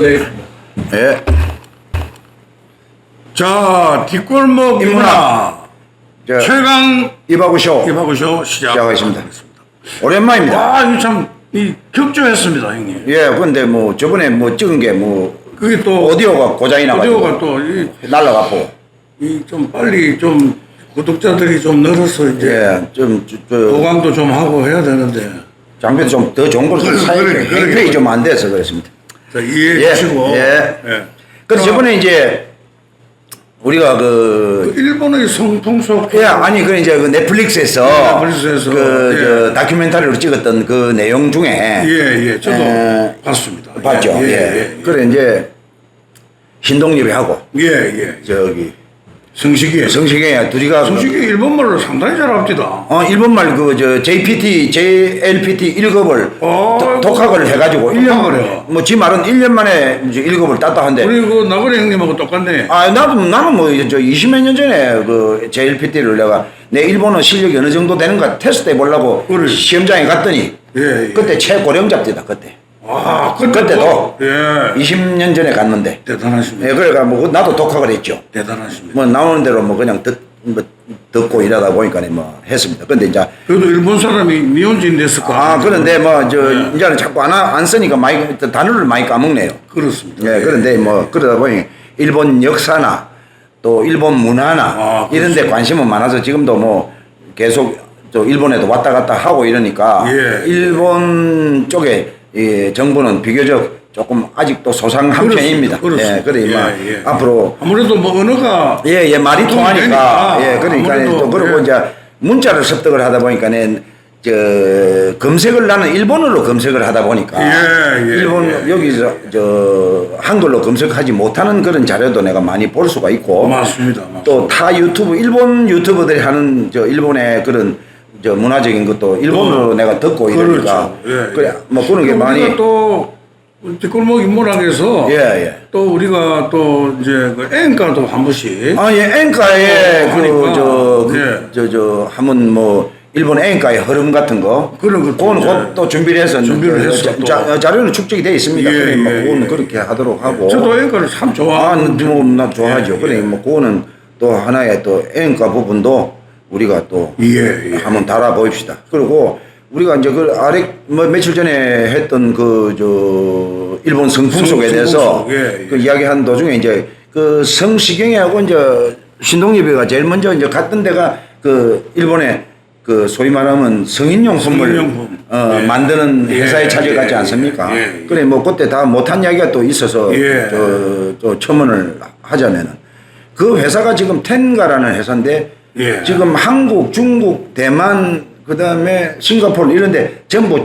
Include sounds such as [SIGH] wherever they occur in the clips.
네. 예. 자, 뒷골목 인문화 저, 최강 이바구쇼 입하고쇼 시작. 시작하겠습니다. 오랜만입니다. 와, 이거 참, 이 격조했습니다, 형님. 예, 근데 뭐 저번에 뭐 찍은 게뭐 그게 또 오디오가 고장이 나가지고 오디오가 또, 이, 날라갔고. 이 좀 빨리 좀 구독자들이 좀 늘어서 이제 예, 좀, 저, 저 보강도 좀 하고 해야 되는데. 장비도 좀 더 좋은 걸좀 그래, 사야 돼. 좀 안 돼서 그렇습니다. 자, 이해해 예, 주시고. 예. 예. 그래서 자, 저번에 이제 우리가 그 그 일본의 성풍속. 예, 아니 그 이제 그 넷플릭스에서 네, 넷플릭스에서, 그 예. 저 다큐멘터리로 찍었던 그 내용 중에 예, 예. 저도 에, 봤습니다. 봤죠. 예, 예, 예. 예. 그래 이제 신동엽이 하고 예, 예. 저기 성식이. 성시경이 둘이가 성식이 일본말로 상당히 잘합니다. 어 일본말 그 저 JPT, JLPT 1급을 어, 독학을 해가지고 독학을 1년 해요. 뭐지 말은 1년 만에 이제 1급을 땄다 한데 우리 그 나그네 형님하고 똑같네. 아 나도 나는 뭐저 20몇 년 전에 그 JLPT를 내가 내 일본어 실력이 어느 정도 되는가 테스트 해보려고 그래. 시험장에 갔더니 예, 예. 그때 최고령 잡지다 그때 아, 그때도 예. 20년 전에 갔는데 대단하십니다. 예, 그래가 뭐 나도 독학을 했죠. 대단하십니다. 뭐 나오는 대로 뭐 그냥 듣, 뭐 듣고 이러다 보니까 뭐 했습니다. 근데 이제 그래도 일본 사람이 미혼진 됐을까? 아 그런데 뭐저 네. 이제는 자꾸 안, 하- 안 쓰니까 많이 단어를 많이 까먹네요. 그렇습니다. 예, 그런데 뭐 그러다 보니 일본 역사나 또 일본 문화나 아, 이런 데 관심은 많아서 지금도 뭐 계속 저 일본에도 왔다 갔다 하고 이러니까 예. 일본 쪽에 이 정부는 비교적 조금 아직도 소상한 그렇습니다. 편입니다. 그렇습니다. 예, 그래 뭐 예, 예. 앞으로 아무래도 뭐 언어가 예, 예, 말이 통하니까. 되니까. 예, 그러니까 또 그리고 예. 이제 문자를 습득을 하다 보니까는 저 검색을 나는 일본어로 검색을 하다 보니까 예, 예, 일본 예, 여기서 저 한글로 검색하지 못하는 그런 자료도 내가 많이 볼 수가 있고 맞습니다. 맞습니다. 또 타 유튜브 일본 유튜버들이 하는 저 일본의 그런 저 문화적인 것도 일본어로 어, 내가 듣고 이러니까 그렇죠. 예, 그래 예. 뭐 그런 게또 많이 우리가 또 뒷골목 인문학에서 예, 예. 또 우리가 또 이제 그 앵가도 한 번씩 아, 예, 앵카에 어, 하니까. 그, 저, 그, 예. 저, 저, 하면 뭐, 일본 앵카의 흐름 같은 거. 그런 것도 그거는 곧 또 준비를 해서. 준비를 그 해서 자, 또. 자, 자료는 축적이 돼 있습니다. 예, 그래, 뭐, 예, 그거는 예. 그렇게 하도록 하고. 저도 앵가를 참 아, 좋아하는 뭐, 나 좋아하죠. 예, 그래, 예. 뭐, 그거는 또 하나의 또 앵카 부분도 우리가 또 예, 예. 한번 달아봅시다. 그리고 우리가 이제 그 아래, 뭐, 며칠 전에 했던 그, 저, 일본 성풍속에 성- 대해서 성풍속, 예, 예. 그 이야기한 도중에 이제 그 성시경이하고 이제 신동엽이가 제일 먼저 이제 갔던 데가 그 일본의 그 소위 말하면 성인용 품을 성인용품. 어, 예. 만드는 예, 회사에 찾아갔지 예, 않습니까? 예, 예. 그래 뭐 그때 다 못한 이야기가 또 있어서 예. 저, 저 첨언을 하자면은 그 회사가 지금 텐가라는 회사인데 예. 지금 한국, 중국, 대만 그 다음에 싱가포르 이런데 전부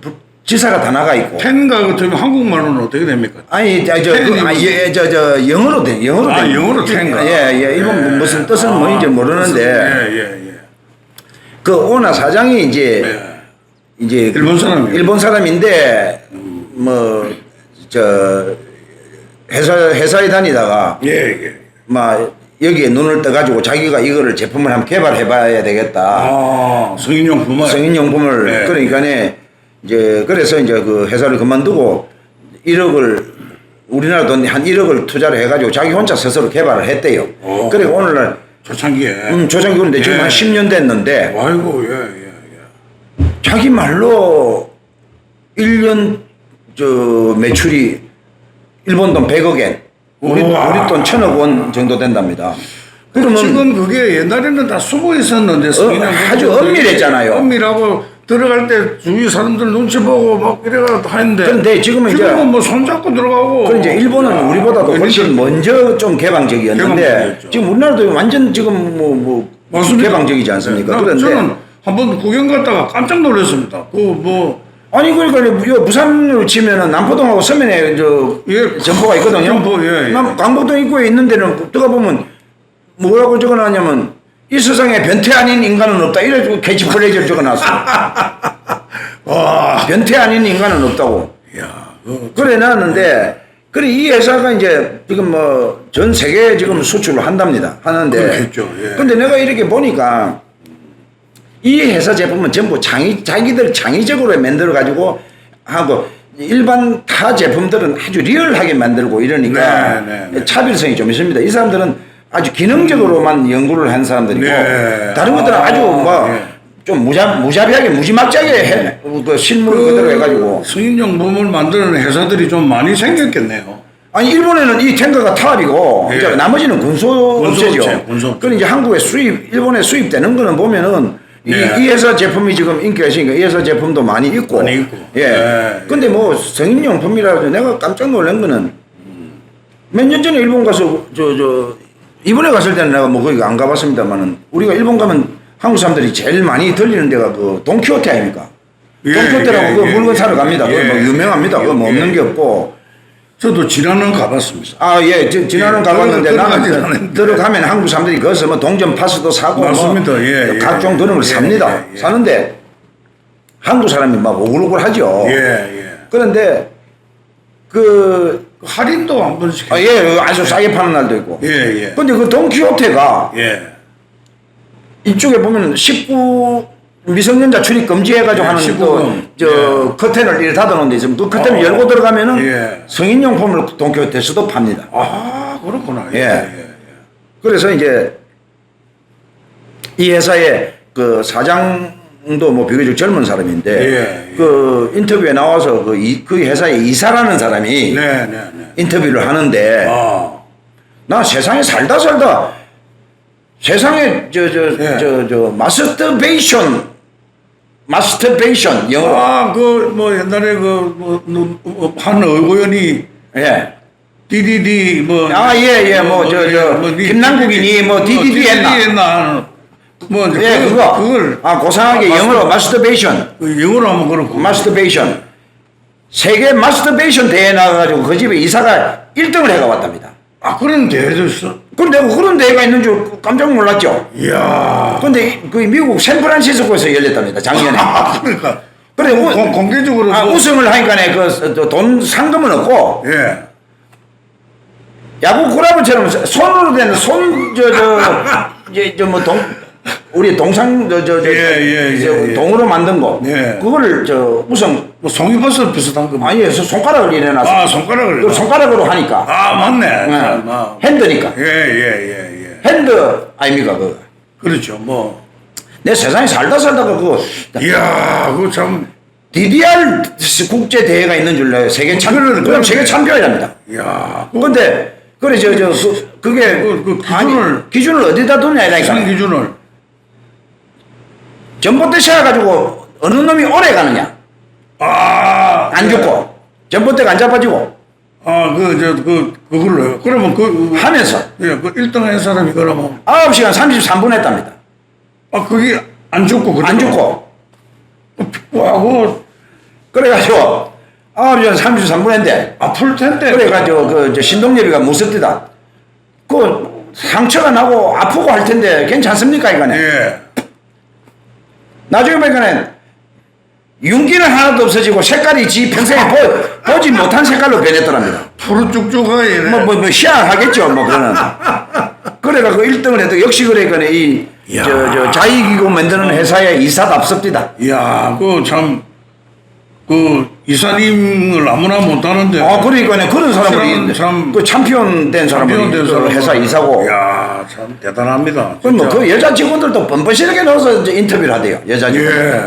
부- 지사가 다 나가 있고 텐가 같으면 한국말로는 어떻게 됩니까? 아니 저 그, 아, 예, 저, 저 영어로 돼 영어로 아, 돼 영어로 텐가. 예, 예. 일본 예. 무슨 뜻은 아, 뭔지 모르는데 예, 예, 예. 그 오나 사장이 이제 예. 이제 일본 사람이에요. 일본 사람인데 뭐저 회사 회사에 다니다가 예, 예. 막 여기에 눈을 떠가지고 자기가 이거를 제품을 한번 개발해 봐야 되겠다. 아, 성인용품을. 성인용품을 네. 그러니까네 이제 그래서 이제 그 회사를 그만두고 1억을 우리나라 돈 한 1억을 투자를 해가지고 자기 혼자 스스로 개발을 했대요. 오. 그래 오늘날 초창기에. 음, 지금 예. 한 10년 됐는데 아이고, 예, 예, 예. 자기 말로 1년 저 매출이 일본 돈 100억엔 우리, 우와. 우리 돈 1000억 원 정도 된답니다. 그러면 지금 그게 옛날에는 다 숨어 있었는데 어, 아주 엄밀했잖아요. 엄밀하고 들어갈 때 주위 사람들 눈치 보고 막 이래가 했는데. 근데 지금은 이제- 지금은 뭐 손잡고 들어가고. 그 이제 일본은 아, 우리보다도 훨씬 그러니까 먼저 좀 개방적이었는데 개방적이었죠. 지금 우리나라도 완전 지금 뭐, 뭐 맞습니다. 개방적이지 않습니까? 나- 그런데 저는 한번 구경 갔다가 깜짝 놀랐습니다. 그뭐 아니 그러니까 요 부산으로 치면은 남포동하고 서면에 저 예, 점포가 있거든요. 점포, 예, 예. 남 강북동 입구에 있는 데는 들어가 보면 뭐라고 적어놨냐면 이 세상에 변태 아닌 인간은 없다 이래가지고 캐치프레이즈를 적어놨어. [LAUGHS] 와, 변태 아닌 인간은 없다고. 야, 그, 그래 놨는데 그래 이 회사가 이제 지금 뭐 전 세계에 지금 수출을 한답니다. 하는데 그렇겠죠, 예. 근데 내가 이렇게 보니까 이 회사 제품은 전부 창의 자기들 창의적으로 만들어 가지고 하고 일반 타 제품들은 아주 리얼하게 만들고 이러니까 네, 네, 네. 차별성이 좀 있습니다. 이 사람들은 아주 기능적으로만 연구를 한 사람들이고 네. 다른 것들은 아, 아주 뭐 네. 좀 무자, 무자비하게 무지막지하게 해, 그 실물 그대로 해가지고 성인용품을 만드는 회사들이 좀 많이 생겼겠네요. 아니 일본에는 이 탱크가 타압이고 예. 이제 나머지는 군소 군소 업체죠. 그럼 이제 한국에 수입 일본에 수입되는 거는 보면은 이, 예. 이 회사 제품이 지금 인기가 있으니까 이 회사 제품도 많이 있고. 많이 있고. 예. 예. 근데 뭐 성인용품이라도 내가 깜짝 놀란 거는 몇 년 전에 일본 가서 저 저 이번에 갔을 때는 내가 뭐 거기 안 가봤습니다만은 우리가 일본 가면 한국 사람들이 제일 많이 들리는 데가 그 돈키호테 아닙니까? 예, 돈키호테라고 예, 그 예, 물건 사러 예, 갑니다. 그거 뭐 예, 유명합니다. 그거 뭐 예. 없는 게 없고. 저도 지난번 가봤습니다. 아, 예, 지, 지난번 예, 가봤는데 들어- 나는 그-. 들어가면 한국 사람들이 거기서 뭐 동전 파스도 사고 맞습니다. 뭐 예, 예. 각종 그런 걸 예, 삽니다. 예, 예. 사는데 한국 사람이 막 오글오글 하죠. 예, 예. 그런데 그, 할인도 한 번씩. 아, 예, 아주 싸게 파는 날도 있고. 예, 예. 근데 그 돈키호테가 예. 이쪽에 보면 19 미성년자 출입 금지해가지고 예, 하는 19금. 또저 커튼을 이렇게 닫아놓은 데 있으면 그 커튼을 어, 열고 들어가면은 예. 성인용품을 돈키호테에서도 팝니다. 아, 그렇구나. 예. 그래서 이제 이 회사의 그 사장도 뭐 비교적 젊은 사람인데 예, 예. 그 인터뷰에 나와서 그, 이, 그 회사의 이사라는 사람이 네, 네, 네. 인터뷰를 하는데 아, 나 세상에 살다 살다 세상에 저 저 저 저 예. 마스터베이션 마스터베이션 영어로 아, 그, 뭐, 옛날에 그, 뭐, 누- 어, 한 의고연이 예. DDD, 뭐. 아, 예, 예, 뭐, 저, 저, 니- 김남국이니 뭐 DDD 했나? 했나. 뭐, 이제 예, 그- 그거. 그걸. 아, 고상하게 아, 영어로 마스터- 마스터베이션. 그 영어로 하면 그렇고. 마스터베이션. 세계 마스터베이션 대회에 나가가지고 그 집에 이사가 1등을 해가 왔답니다. 아, 그런 대회도 있어. 그런데 그런 대회가 있는 줄 깜짝 놀랐죠. 이야. 근데 그 미국 샌프란시스코에서 열렸답니다. 작년에. [LAUGHS] 아, 그러니까. 그래, 우, 공, 공개적으로. 아, 그- 우승을 하니까 그돈 상금은 없고 예. 야구 구라브처럼 손으로 된 손 저 저 [LAUGHS] 이제 저뭐동 우리 동상 저저 저, 예, 예, 예, 저 예. 동으로 만든 거 예. 그거를 저 우승 뭐, 송이버섯 비슷한 거. 아니 서 손가락을 이래놨어. 아, 손가락을. 그 손가락으로 하니까. 아, 맞네. 네. 아, 핸드니까. 예, 예, 예, 예. 핸드 아닙니까 그거. 그렇죠. 뭐. 내 세상에 살다 살다가 그거 이야, 그거 참. DDR 국제 대회가 있는 줄 알아요. 세계 참 그럼 그래. 세계 참가해야합니다. 이야. 근데 그래 저저 그, 그게 그- 그 기준을- 아니, 기준을 어디다 두냐 이라니까. 기준을. 전봇대 세워가지고 어느 놈이 오래 가느냐 아. 안 죽고 전봇대가 안 잡아지고 아, 그, 저, 그, 그걸로요. 그러면 그. 하면서 예, 그 1등 한 사람이 그러면. 9시간 33분 했답니다. 아, 그게 안 죽고, 그래. 안 죽고 와, 그, 그래가지고 9시간 33분 했는데 아플 텐데. 그래가지고 그 저 신동엽이가 무섭디다. 그 상처가 나고 아프고 할 텐데 괜찮습니까 이거는? 예. 나중에 보니까는 윤기는 하나도 없어지고 색깔이 지 평생에 보, 보지 못한 색깔로 변했더랍니다. 푸르쭉쭉하게. 뭐, 뭐, 뭐, 희한하겠죠, 뭐, 그거는. 그래가 그 1등을 해도 역시 그래, 그네, 이, 야. 저, 저, 자익이고 만드는 회사의 이사 답습니다. 이야, 그 참, 그 이사님을 아무나 못하는데. 아, 그러니까네, 그런 사실은 참그 챔피언 된된그 회사 이사고. 이야, 참 대단합니다. 그럼 뭐. 그 여자 직원들도 뻔뻔하게 넣어서 이제 인터뷰를 하대요, 여자 직원. 예.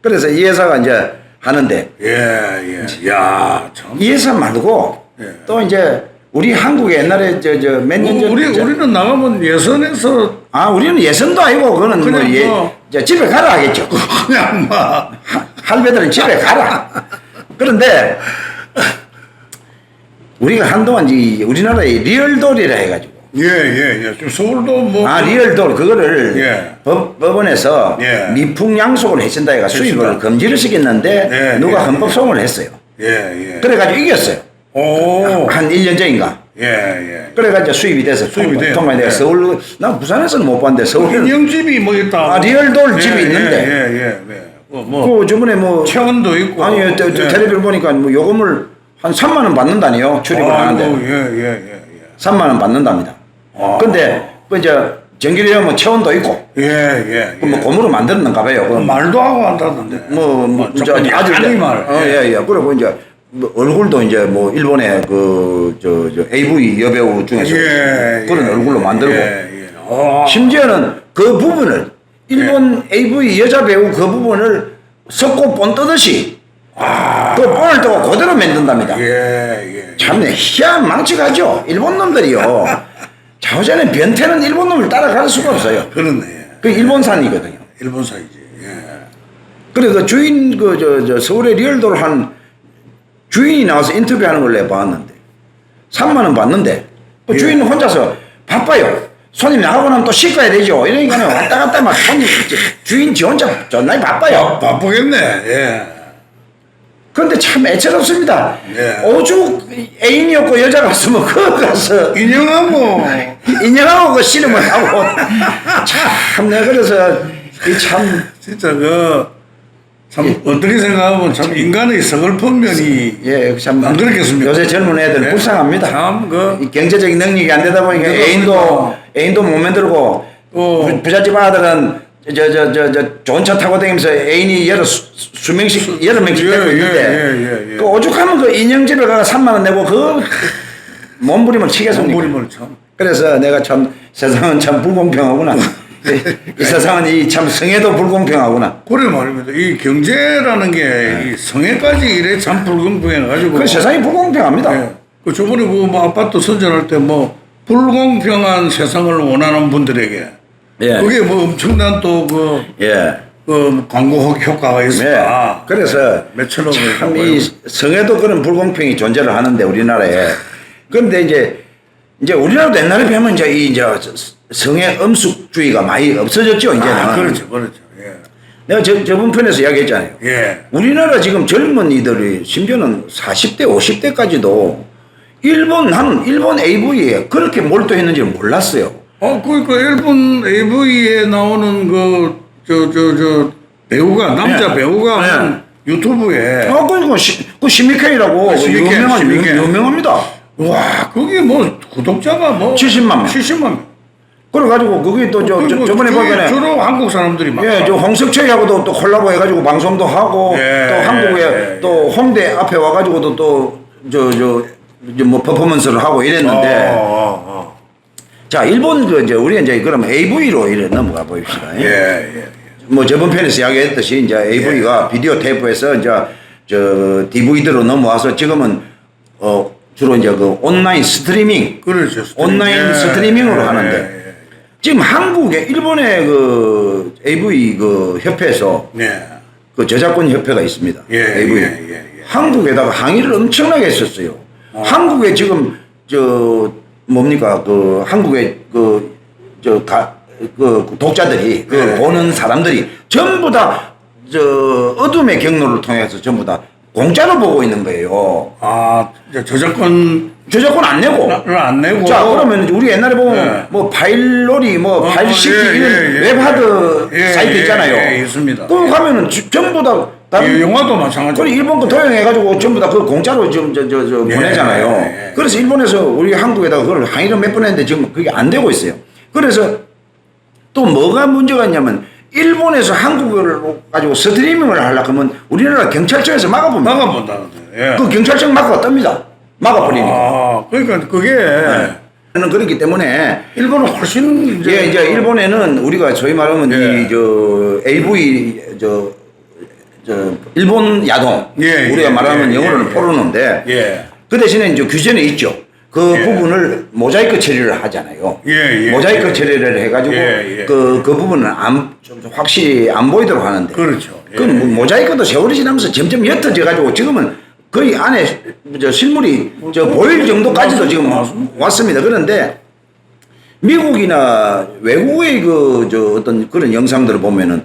그래서 이 회사가 이제 하는데, 예, 예. 야, 참. 이 회사 말고, 예. 또 이제, 우리 한국에 옛날에 저, 저, 몇 년 전. 우리, 저- 우리는 나가면 예선에서 아, 우리는 예선도 아니고, 그거는 뭐, 그냥 예, 뭐- 저 집에 가라 하겠죠. [LAUGHS] 그냥 막. 할배들은 집에 가라. 그런데 우리가 한동안 이 우리나라의 리얼돌이라 해가지고 예, 예, 예. 서울도 뭐. 아 리얼돌 그거를 예. 법, 법원에서 예. 미풍양속을 해준다 해가 수입을. 금지를 시켰는데 예, 누가 예, 헌법 예. 소송을 했어요. 예, 예. 그래가지고 이겼어요. 오. 한 1년 전인가. 예, 예. 그래가지고 수입이 돼서 수입이 돼요. 통과이 돼서 예. 서울 나 부산에서는 못 봤는데 서울은 인형집이 뭐 있다. 아, 리얼돌 집이 예, 있는데. 예, 예, 예. 예. 뭐, 뭐. 그 저번에 뭐 체온도 있고. 아니 저, 저 예. 텔레비를 보니까 뭐 요금을 한 3만 원 받는다니요 출입을 아이고, 하는데 예, 예, 예, 예. 3만 원 받는답니다. 아. 근데 그 이제 전기료 뭐 체온도 있고 예, 예. 그뭐 고무로 만들었는가 봐요. 그그 말도 하고 한다던데. 뭐, 뭐, 조금 저 아주 이제- 말. 어, 예, 예. 그리고 이제 뭐 얼굴도 이제 뭐 일본의 그저 저 AV 여배우 중에서 예, 그런 예, 얼굴로 만들고 예, 예. 어. 심지어는 그 부분을 일본 AV 여자 배우 그 부분을 석고 본 뜨듯이 그 본을 뜨고 그대로 만든답니다. 예, 예. 참네 희한 망측하죠. 일본 놈들이요. [LAUGHS] 자오자는 변태는 일본 놈을 따라갈 수가 없어요. 그렇네. 그 일본산이거든요. 일본 사이지. 예. 그래 그 주인 그 저 저 서울의 리얼도를 한 주인이 나와서 인터뷰하는 걸 내가 봤는데 3만 원 받는데 그 예. 주인은 혼자서 바빠요. 손님 나가고 나면 또 씻어야 되죠. 이러니까는 왔다 갔다 막 손님 주인 지 혼자 존나 바빠요. 바쁘겠네. 예. 그런데 참 애처롭습니다. 예. 오죽 애인이었고 여자가 있으면 그거 가서 인형하고 [LAUGHS] 인형하고 그 씨름을 하고 [LAUGHS] 참 내가 그래서 이참 진짜 그 참 예. 어떻게 생각하면 참 인간의 서글픈 면이 예, 참 안 그렇겠습니까? 요새 젊은 애들 예. 불쌍합니다. 참 그 이 경제적인 능력이 안 되다 보니까. 애인도 애인도 못 만들고 또 부- 부잣집 아들은 저 저 저 저 좋은 차 타고 다니면서 애인이 여러 수, 수 명씩 여러 명씩 예, 데리고 예, 있는데 예, 예, 예. 그 오죽하면 그 인형집에 가서 3만 원 내고 그 몸부림을 치겠습니까? 몸부림을 참. 그래서 내가 참 세상은 참 불공평하구나. 이 세상은 이 참 성애도 불공평하구나. 그래 말입니다. 이 경제라는 게이 성애까지 이래 참 불공평해가지고. 그 세상이 불공평합니다. 예. 그 저번에 그뭐 아파트 선전할 때 뭐 불공평한 세상을 원하는 분들에게 예. 그게 뭐 엄청난 또그 예. 그 광고 효과가 있을까. 네. 그래서 몇천억 참이 성에도 그런 불공평이 존재를 하는데 우리나라에 그런데 이제 이제 우리나라도 옛날에 비하면 이제 이 이제 성의 엄숙주의가 많이 없어졌죠 이제는. 아, 그렇죠, 그렇죠. 예. 내가 저, 저번 편에서 이야기했잖아요. 예. 우리나라 지금 젊은이들이 심지어는 40대 50대까지도 일본 한 일본 AV에 그렇게 몰두했는지를 몰랐어요. 어, 그러니까 일본 AV에 나오는 그, 저, 저, 저, 배우가, 남자 네. 배우가 네. 하는 유튜브에, 아, 그러니까 시, 그 시미케이라고 아, 시미케이, 유명한 시미케이. 유- 유명합니다. 와, 그게 뭐, 구독자가 뭐. 70만 명. 70만 명. 그래가지고 거기 또 저, 저 그리고 저번에 그게 보니까 주로 한국 사람들이 막. 예, 저 홍석철이하고도 또 콜라보 해가지고 방송도 하고 예, 또 한국에 예, 예. 또 홍대 앞에 와가지고도 또 저 저 뭐 퍼포먼스를 하고 이랬는데 어, 어, 자 일본 그 이제 우리 이제 그럼 AV로 이래 넘어가 봅시다. 어. 예, 예. 뭐 저번 편에서 이야기했듯이 이제 AV가 비디오 테이프에서 이제 저 DVD로 넘어와서 지금은 어 주로 이제 그 온라인 스트리밍 그렇죠. 스트리밍. 온라인 예, 스트리밍으로 예, 하는데 예, 지금 한국에 일본의 그 AV 그 협회에서 예. 그 저작권 협회가 있습니다. 예, AV. 예, 예, 예. 한국에다가 항의를 엄청나게 했었어요. 어. 한국에 지금 저 뭡니까 그 한국의 그저그 독자들이 그 예. 보는 사람들이 전부 다 저 어둠의 경로를 통해서 전부 다 공짜로 보고 있는 거예요. 아, 저작권 저작권 안 내고. 를안 내고. 자 그러면 우리 옛날에 보면 예. 뭐 파일놀이 뭐 어, 파일 시티 예, 이런 예, 예. 웹하드 예, 사이트 예, 있잖아요. 예, 있습니다. 그거 가면은 지- 전부 다 다른 예, 영화도 마찬가지. 그리고 일본 거 도용해가지고 전부 다그 공짜로 지금 저, 저, 저 예, 보내잖아요. 예, 예. 그래서 일본에서 우리 한국에다가 그걸 항의를 몇 번 했는데 지금 그게 안 되고 있어요. 그래서 또 뭐가 문제가 있냐면 일본에서 한국어를 가지고 스트리밍을 하려고 하면 우리나라 경찰청에서 막아봅니다. 나가본다는데. 예. 그 경찰청 막아 뜹니다. 막아버리니까. 아, 그러니까 그게 는 그렇기 때문에 일본은 훨씬 이제 예, 이제 일본에는 우리가 저희 말하면 예. 이저 AV 저, 저 일본 야동 예, 우리가 예, 말하면 예, 영어로는 예, 포르노인데 예. 그 대신에 이제 규제는 있죠. 그 예. 부분을 모자이크 처리를 하잖아요. 예, 예. 모자이크 처리를 해가지고 예, 예. 그, 그 부분은 안, 좀 확실히 안 보이도록 하는데. 그렇죠. 그 예. 모- 모자이크도 세월이 지나면서 점점 옅어져 가지고 지금은 거의 안에 저 실물이 저 보일 정도까지도 지금. 왔습니다. 그런데 미국이나 외국의 그 저 어떤 그런 영상들을 보면은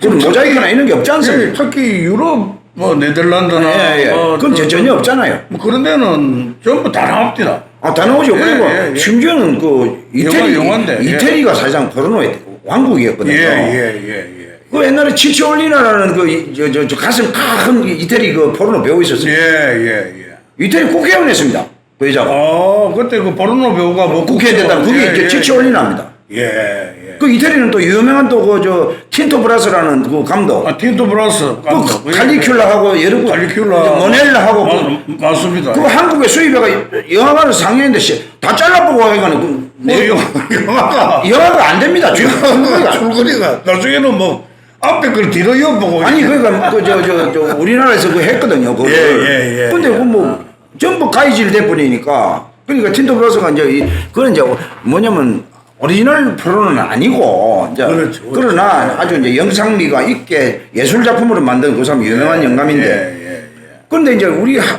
그런 모자이크나 이런 게 없지 예, 않습니까? 특히 유럽 뭐 네덜란드나 예, 예. 뭐 그건 저- 전혀 없잖아요. 뭐 그런 데는 전부 다 나옵니다. 아, 다 나오죠. 예, 그리고 예, 예. 심지어는 그 이태리, 영화, 영화인데, 예. 이태리가 사실상 포르노의 왕국이었거든요. 예, 예, 예, 예. 그 옛날에 치치올리나라는 그, 이- 저, 저, 저 가슴 큰 이태리 그 포르노 배우 있었어요. 예, 예, 예. 이태리 국회의원 했습니다. 그 여자가. 어, 그때 그 포르노 배우가 뭐 국회에 됐다. 그게 예, 이제 예, 치치올리나입니다. 예, 예. 그 이태리는 또 유명한 또 그 저 틴토 브라스라는 그 감독. 아, 틴토 브라스. 그 칼리큘라하고 여러 그 칼리큘라. 모넬라하고 그, 마- 맞습니다. 그 한국의 수입해가 영화관에서 상영인데 씨, 다 잘라보고 하니까는 그 뭐, 영화- 영화가. 영화가 안 됩니다. 지금 영화가 줄거리가. 나중에는 뭐, 앞에 걸 뒤로 이어보고. 아니 그러니까 그저저저 우리나라에서 그 했거든요. 그걸. 예, 예, 예, 근데 예. 그뭐 전부 가이질 돼버리니까 그러니까 틴토 브라스가 이제 이 그건 이제 뭐냐면 오리지널 프로는 아니고 이제 그렇죠, 그렇죠. 그러나 아주 이제 영상미가 있게 예술 작품으로 만든 그 사람 유명한 영감인데 예, 예, 예. 그런데 이제 우리 하-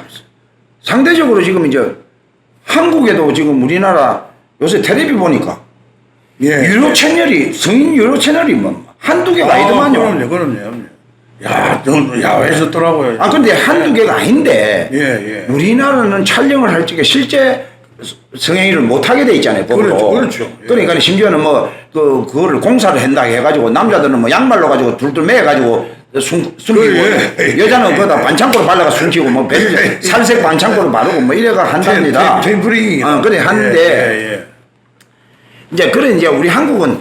상대적으로 지금 이제 한국에도 지금 우리나라 요새 텔레비 보니까 예. 유료 채널이 성인 유료 채널이 뭐 한두 개가 아, 아니더만요. 그럼요, 그럼요, 그럼요. 야, 좀 야외셨더라고요. 아 근데 한두 개가 아닌데 예, 예. 우리나라는 촬영을 할 적에 실제 성행위를 못 하게 돼 있잖아요 법으로. 그렇죠, 그렇죠. 예. 그러니까 심지어는 뭐 그 그거를 공사를 한다 해가지고 남자들은 뭐 양말로 가지고 둘둘 매가지고 숨 숨기고 그래, 예. 여자는 거기다 반창고로 발라가 숨기고 뭐 배- 살색 반창고로 바르고 뭐 이래가 한답니다. 템- 템플링이. 어 그래 하는데 예, 예, 이제 그래 이제 우리 한국은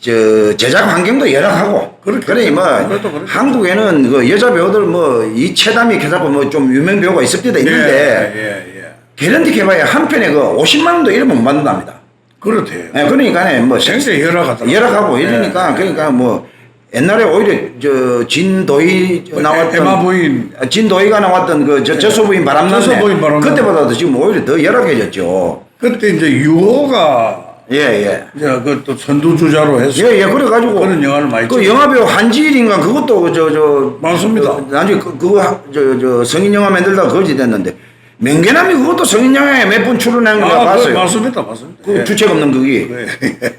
저 제작 환경도 열악하고 그렇겠죠. 그래 뭐 그렇겠죠. 한국에는 그 여자 배우들 뭐 이채담이 개잡고 뭐 좀 유명 배우가 있을 때도 예. 있는데 예, 예, 예. 개런티 개봐야 한 편에 그 50만 원도 이래 못 받는답니다. 그렇대요. 예, 그러니까 뭐 굉장히 열악하다. 열악하고 이러니까 그러니까 뭐 옛날에 오히려 저 진도희 나왔던 에마 부인. 아, 진도희가 나왔던 그 저 저소부인 바람났네 저소부인 바람났네. 그때보다도 지금 오히려 더 열악해졌죠. 그때 이제 유호가 예 예. 이제 그또 선두주자로 해서 예, 예, 그래가지고. 그런 영화를 많이 그 찍었죠. 영화배우 한지일인가 그것도 저, 저. 맞습니다. 어, 나중에 그, 그거, 하- 저, 저, 성인 영화 만들다가 거지 됐는데. 명계남이 그것도 성인 영화에 몇 번 출연한 거 아, 그, 봤어요. 맞습니다, 맞습니다. 그 예. 주책 없는 그게. 예. [LAUGHS]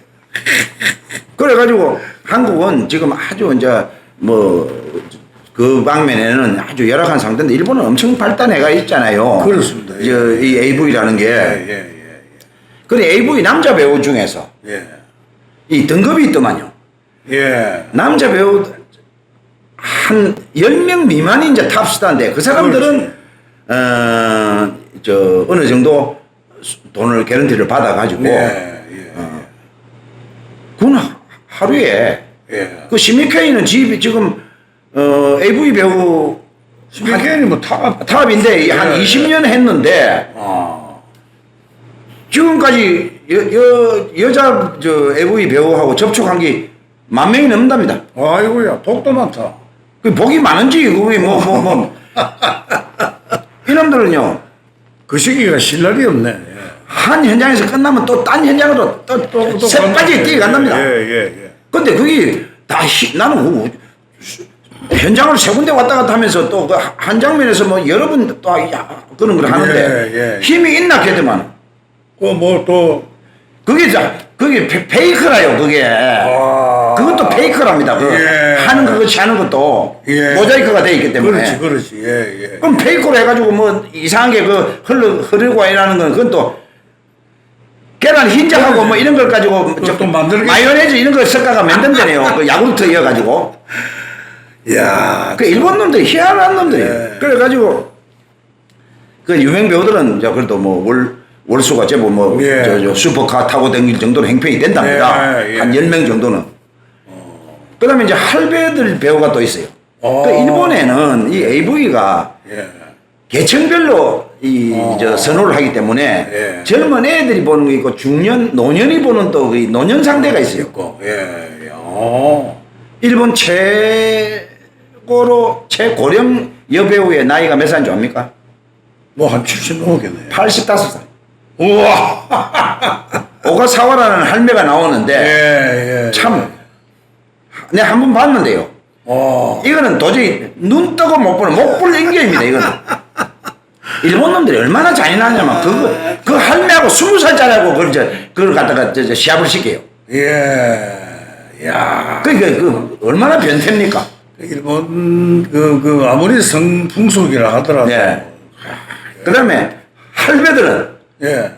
그래가지고 한국은 지금 아주 이제 뭐, 그 방면에는 아주 열악한 상태인데 일본은 엄청 발달해가 있잖아요. 그렇습니다. 예. 저, 이 AV라는 게. 예, 예, 그래, AV 남자 배우 중에서 예, 예. 이 등급이 있더만요. 예. 남자 배우 한 10명 미만이 이제 탑스타인데 그 사람들은 어, 저 어느 정도 수- 돈을 개런티를 받아 가지고 예, 예, 그건 하- 하루에 예. 그 시미케이는 집이 지금 어, AV 배우 시민케인이 뭐 탑, 탑인데 한 예, 20년 했는데 아, 지금까지 여, 여, 여자 저 AV 배우하고 접촉한 게 만 명이 넘는답니다. 아이고야, 복도 많다. 그 복이 많은지 그게 뭐 뭐 뭐 [LAUGHS] 이놈들은요 그 시기가 실 날이 없네. 예. 한 현장에서 끝나면 또 딴 현장으로 또, 또, 간다. 뛰어간답니다. 예, 예, 예. 근데 그게 다 히, 나는 그 현장을 세 군데 왔다 갔다 하면서 또그한 장면에서 뭐 여러 번또 야, 그런 걸 하는데 예, 예. 힘이 있나 걔들만 그뭐 또, 그게 자 그게 페, 페이크라요 그게 아. 그것도 페이크랍니다 그 예. 하는 그것이 하는 것도 예. 모자이크가 돼 있기 때문에 그렇지, 그렇지. 예, 예. 그럼 페이크로 해가지고 뭐 이상한 게 그 흘러 흐르고 이라는 건 그건 또 계란 흰자하고 뭐 이런 걸 가지고 그걸 또 만들게- 마요네즈 이런 걸 섞어가 만든다네요. 그 야구르트 이어가지고 야, 그 일본 놈들 희한한 놈들이 예. 그래가지고 그 유명 배우들은 이제 그래도 뭐월 월수가 제법 뭐 예. 저, 저 슈퍼카 타고 다닐 정도로 행편이 된답니다. 예, 예. 한 10명 정도는. 그 다음에 이제 할배들 배우가 또 있어요. 어. 그 일본에는 이 AV가 예. 계층별로 이 어. 저 선호를 하기 때문에 예. 젊은 애들이 보는 거 있고 중년 노년이 보는 또 그 노년 상대가 있어요. 있고, 예, 예. 어. 일본 최고로 최고령 여배우의 나이가 몇 살인지 압니까? 뭐 한 70 넘었겠네. 85살. 우와. 오가사와라는 할매가 나오는데 예, 예. 참 내가 한 번 봤는데요. 어. 이거는 도저히 눈 뜨고 못 보는 목불 인격입니다. 이거는. 일본 놈들이 얼마나 잔인하냐면 그거 그 할매하고 스무 살짜리하고 그걸 저 그걸 갖다가 저, 저 시합을 시켜요. 예. 야. 그게 그 얼마나 변태입니까? 일본 그, 그 아무리 성풍속이라 하더라도 예. 그다음에 할배들은 예.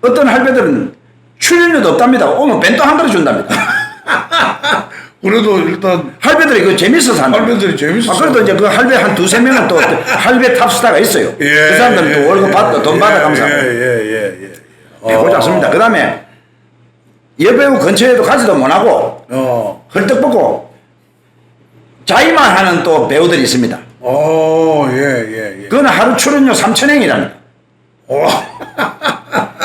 어떤 할배들은 출연료도 없답니다. 오면 벤또 한 그릇 준답니다. [LAUGHS] 그래도 일단 할배들이 그 재밌어서 한다. 할배들이 재밌어서. 아, 그래도 이제 그 할배 한 두세 명은 또 [LAUGHS] 할배 탑스타가 있어요. 예, 그 사람들은 또 예, 월급 예, 받고 돈 예, 받아 감사하고. 예, 예, 예, 예. 네, 그렇지 않습니다. 그 다음에 여배우 근처에도 가지도 못하고 어. 헐떡벗고 자위만 하는 또 배우들이 있습니다. 어, 예, 예, 예. 그거는 하루 출연료 3천행이랍니다. 어.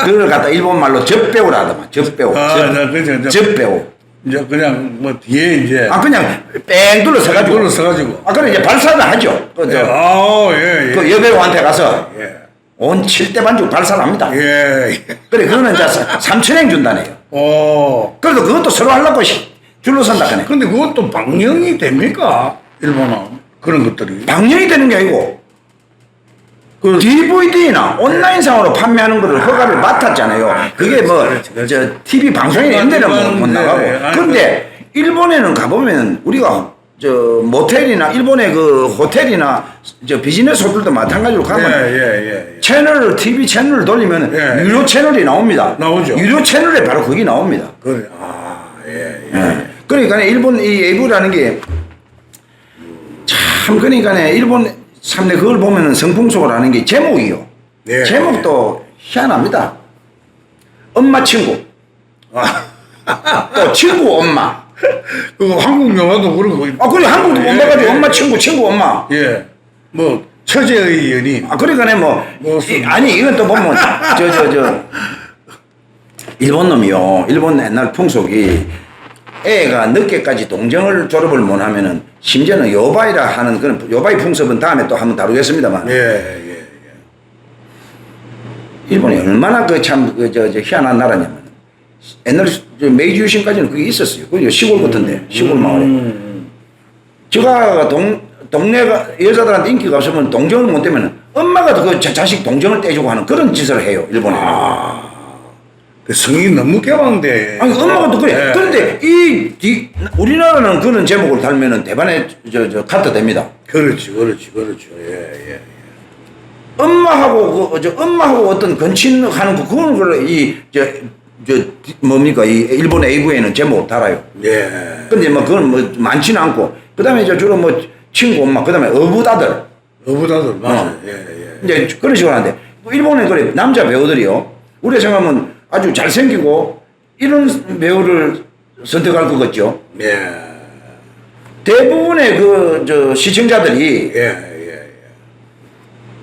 그걸 갖다 일본 말로 접배우라 하더만 접배우 아, 접배우 이제 그냥 뭐 뒤에 이제 아 그냥 뺑 둘러서가지고 써가지고. 아 그래 이제 발사를 하죠 그, 예. 저, 아, 예, 예. 그 여배우한테 가서 예. 온 7대 반죽 발사를 합니다 예. 예. 그래 그거는 이제 3천행 준다네요 어. 그래도 그것도 서로 하려고 시- 줄로 선다 그네 근데 그것도 방영이 됩니까? 일본은 그런 것들이. 방영이 되는 게 아니고 그 DVD나 온라인상으로 판매하는 거를 허가를 맡았잖아요. 그게 뭐. 저, TV 방송에 이런 데는 못, 못 네, 나가고. 네. 근데, 일본에는 가보면, 우리가, 저, 모텔이나, 일본의 그 호텔이나, 저, 비즈니스 호텔도 마찬가지로 예, 가면, 예, 예. 예. 채널을, TV 채널을 돌리면, 예. 유료 채널이 나옵니다. 나오죠. 유료 채널에 바로 그게 나옵니다. 그래. 아, 예, 예. 예. 그러니까 일본 이 에이브라는 게 참 그러니까 일본 참내 그걸 보면은 성풍속을 하는 게 제목이요. 예. 제목도 희한합니다. 엄마 친구 아, 또 친구 엄마. [LAUGHS] 그거 한국 영화도 그러고. 아 그래 한국도 못 예, 봐가지고 예, 엄마 예. 친구 친구 엄마. 예. 뭐 처제의 연인. 아 그러니까 뭐 뭐, 이- 아니 이건 또 보면 저 저 저 일본 놈이요. 일본 옛날 풍속이 애가 늦게까지 동정을 졸업을 못 하면은 심지어는 요바이라 하는 그런 요바이 풍습은 다음에 또 한번 다루겠습니다만 예, 예. 일본이 얼마나 그 참 그저 저 희한한 나라냐면 옛날 저 메이지 유신까지는 그게 있었어요. 그 시골 같은데 시골 마을에. 음. 제가 동 동네가 여자들한테 인기가 없으면 동정을 못 되면 엄마가 그 자- 자식 동정을 떼주고 하는 그런 짓을 해요 일본에. 그 성이 너무 개방돼. 아니 엄마가 또 그래. 예. 그런데 이 뒤, 우리나라는 그런 제목을 달면은 대반에 저 저 카트 됩니다. 그렇지, 그렇지, 그렇죠. 예, 예. 엄마하고 그, 저 엄마하고 어떤 건친하는 거 그런 걸 이저 저 뭡니까 이 일본 AV에는 제목 달아요. 예. 근데 뭐 그건 뭐 많지는 않고 그다음에 저 주로 뭐 친구 엄마 그다음에 어부다들 어부다들 맞아. 어. 예, 예. 이제 그런 식으로 하는데 일본에 그래 남자 배우들이요. 우리 생각하면 아주 잘생기고 이런 배우를 선택할 것 같죠. 예. 대부분의 그 저 시청자들이 예, 예.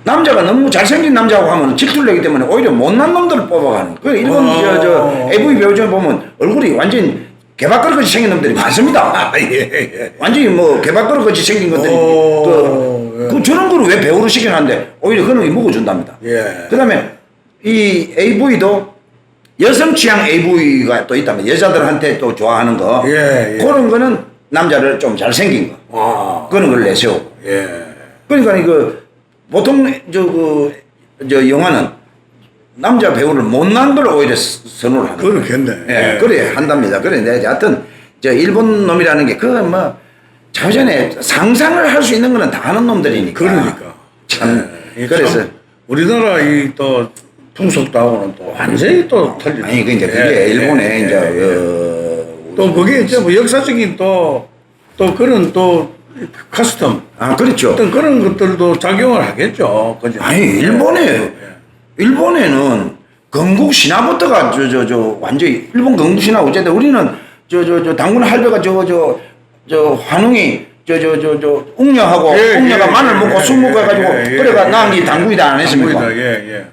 남자가 너무 잘생긴 남자하고 하면 질투를 내기 때문에 오히려 못난 놈들을 뽑아가는. 그 일본 어. 저, 저 AV 배우 중에 보면 얼굴이 완전 개밥그릇같이 생긴 놈들이 많습니다. [LAUGHS] 아, 예, 예. 완전히 뭐 개밥그릇같이 생긴 것들이 어, 그, 예. 그 저런 거를 왜 배우로 시켜놨는데 오히려 게 먹어준답니다. 예. 그 다음에 이 AV도 여성 취향 AV가 또 있다면 여자들한테 또 좋아하는 거 예, 예. 그런 거는 남자를 좀 잘생긴 거 아, 그런 걸 내세우고 예. 그러니까 이거 보통 저그 저 영화는 남자 배우를 못난 걸 오히려 스- 선호를 하는 거예요. 그렇겠네. 예, 그래 한답니다. 그래 내가 하여튼 저 일본 놈이라는 게 그건 뭐 자전에 상상을 할 수 있는 거는 다 하는 놈들이니까. 그러니까. 참 예, 그래서 참 우리나라 이 또 풍속하고는 또 완전히 또 틀리죠. 아니 그 이제 그게 예, 일본에 예, 이제 예, 예. 그또 그게 이제 뭐 역사적인 또, 또 그런 또 커스텀 아 그렇죠. 어떤 그런 것들도 작용을 하겠죠. 그죠? 아니 일본에 일본에는 건국 신화부터가 저 저 저 완전히 일본 건국 신화 어쨌든 우리는 저 저 저 당군 할배가 저 저 저 환웅이 저 저 저 저 웅녀하고 예, 웅녀가 예, 마늘 예, 먹고 예, 술 먹고 예, 해가지고 예, 예, 그래가 예. 게 당구이다 안 했습니까? 당구이다, 예, 예.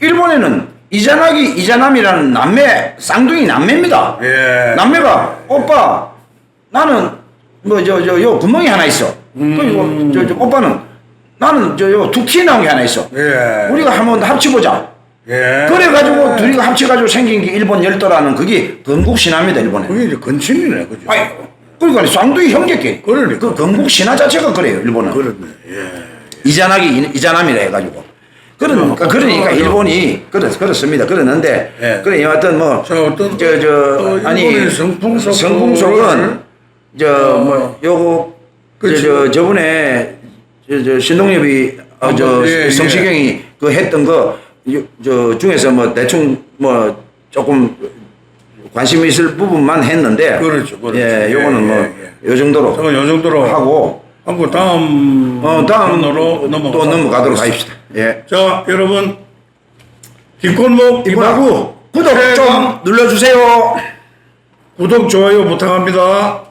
일본에는 이자나기 이자남이라는 남매 쌍둥이 남매입니다. 예. 남매가 오빠 나는 뭐 저 저 요 구멍이 하나 있어. 음. 그리고 저, 저 오빠는 나는 저 요 두티 나온 게 하나 있어. 예. 우리가 한번 합쳐보자. 예. 그래가지고 둘이 합쳐가지고 생긴 게 일본 열도라는 그게 건국 신화입니다 일본에. 그게 이제 건친이네, 그죠? 아니 그러니까 쌍둥이 형제끼리. 그러니까. 그 건국 신화 자체가 그래요 일본은. 그렇네. 예. 이자나기 이- 이자남이라 해가지고. 그러니까 그러니까 어, 일본이 그렇 그렇습니다. 그러는데 예. 그래 여하튼 뭐 자, 어떤 저저 또 아니 일본의 성풍속 성풍속은 저뭐 요거 그치. 저, 저 저번에 저, 저 신동엽이 어, 저 아, 예, 예. 성시경이 그 했던 거 저 중에서 뭐 대충 뭐 조금 관심 있을 부분만 했는데 그렇죠, 그렇죠. 예 요거는 예, 뭐 예, 요 정도로 요 정도로 하고 하고 다음 어 다음 으로 또 넘어가도록 하십시다. 예. 자, 여러분 뒷골목 이바구 구독 좀 눌러주세요. 구독 좋아요 부탁합니다.